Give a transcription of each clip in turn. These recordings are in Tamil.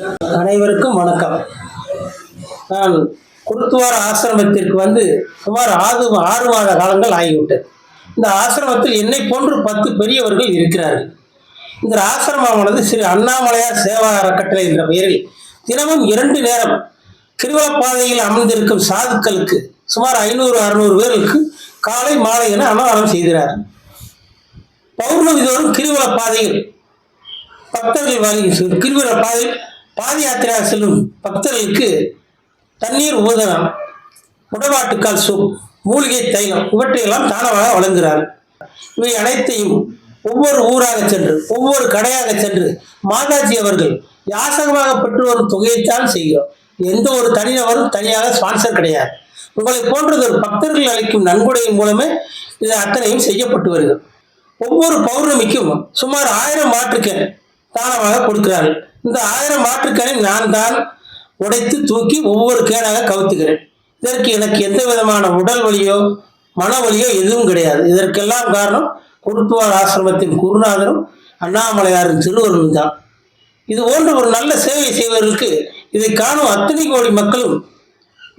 அனைவருக்கும் வணக்கம். நான் குருத்துவார ஆசிரமத்திற்கு வந்து சுமார் ஆறு ஆறு மாத காலங்கள் ஆகிவிட்டது. இந்த ஆசிரமத்தில் என்னை போன்று பத்து பெரியவர்கள் இருக்கிறார்கள். இந்த ஆசிரமமானது ஸ்ரீ அண்ணாமலையார் சேவா அறக்கட்டளை என்ற பெயரில் தினமும் இரண்டு நேரம் கிருவலப்பாதையில் அமர்ந்திருக்கும் சாதுக்களுக்கு சுமார் ஐநூறு அறுநூறு பேருக்கு காலை மாலை என அன்னதானம் செய்கிறார். பௌர்ணமி தோறும் கிரிவல பாதையில் பக்தர்கள் வாங்கி கிரிவல பாதையில் பாத யாத்திரா செல்லும் பக்தர்களுக்கு தண்ணீர் ஊதனம் உடவாட்டுக்கால் சூப் மூலிகை தைலம் இவற்றையெல்லாம் தானமாக வழங்குகிறார். இவை அனைத்தையும் ஒவ்வொரு ஊராக சென்று ஒவ்வொரு கடையாக சென்று மாதாஜி அவர்கள் யாசகமாக பெற்று வரும் தொகையைத்தான் செய்கிறோம். எந்த ஒரு தனிநபரும் தனியாக ஸ்பான்சர் கிடையாது. உங்களை போன்றது ஒரு பக்தர்கள் அளிக்கும் நன்கொடையின் மூலமே இது அத்தனையும் செய்யப்பட்டு வருகிறது. ஒவ்வொரு பௌர்ணமிக்கும் சுமார் ஆயிரம் மாற்றுக்கேன் தானமாக கொடுக்கிறார்கள். இந்த ஆயிரம் மாற்றுக்கேனை நான் தான் உடைத்து தூக்கி ஒவ்வொரு கேனாக கவுத்துகிறேன். இதற்கு எனக்கு எந்த விதமான உடல் வலியோ மன வலியோ எதுவும் கிடையாது. இதற்கெல்லாம் காரணம் குருத்துவார் ஆசிரமத்தின் குருநாதரும் அண்ணாமலையாரின் திருவருளும் தான். இது போன்ற ஒரு நல்ல சேவை செய்வதற்கு இதை காணும் அத்தனை கோடி மக்களும்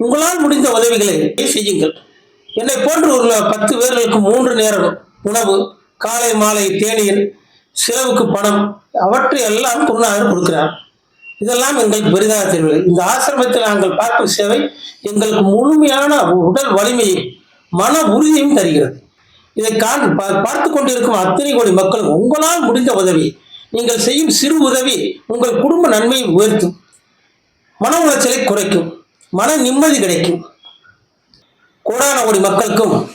உங்களால் முடிந்த உதவிகளை செய்யுங்கள். என்னை போன்ற ஒரு பத்து பேர்களுக்கு மூன்று நேரம் உணவு காலை மாலை தேநீர் செலவுக்கு பணம் அவற்றை எல்லாம் குருநாதர் கொடுக்கிறார். இதெல்லாம் எங்களுக்கு பெரிதாக தெரியவில்லை. இந்த ஆசிரமத்தில் நாங்கள் பார்க்கும் சேவை எங்களுக்கு முழுமையான உடல் வலிமையும் மன உறுதியும் தருகிறது. இதை காண் பா- பார்த்து கொண்டிருக்கும் அத்தனை கோடி மக்களும் உங்களால் முடிந்த உதவி நீங்கள் செய்யும் சிறு உதவி உங்கள் குடும்ப நன்மையை உயர்த்தும். மன உளைச்சலை குறைக்கும் மன நிம்மதி கிடைக்கும். கோடான கோடி மக்களுக்கும்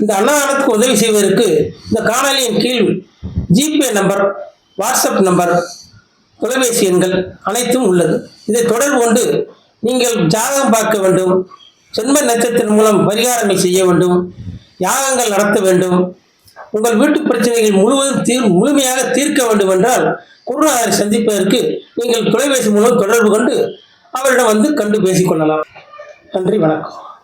இந்த அன்னதானத்துக்கு உதவி செய்வதற்கு இந்த காணொலியின் கீழ் ஜிபே நம்பர் வாட்ஸ்அப் நம்பர் தொலைபேசி எண்கள் அனைத்தும் உள்ளது. இதை தொடர்பு கொண்டு நீங்கள் ஜாதகம் பார்க்க வேண்டும் ஜென்ம நட்சத்திரம் மூலம் பரிகாரங்கள் செய்ய வேண்டும் யாகங்கள் நடத்த வேண்டும் உங்கள் வீட்டு பிரச்சனைகள் முழுவதும் தீர் முழுமையாக தீர்க்க வேண்டும் என்றால் குருநாதரை சந்திப்பதற்கு நீங்கள் தொலைபேசி மூலம் தொடர்பு கொண்டு அவரிடம் வந்து கண்டு பேசிக்கொள்ளலாம் நன்றி வணக்கம்.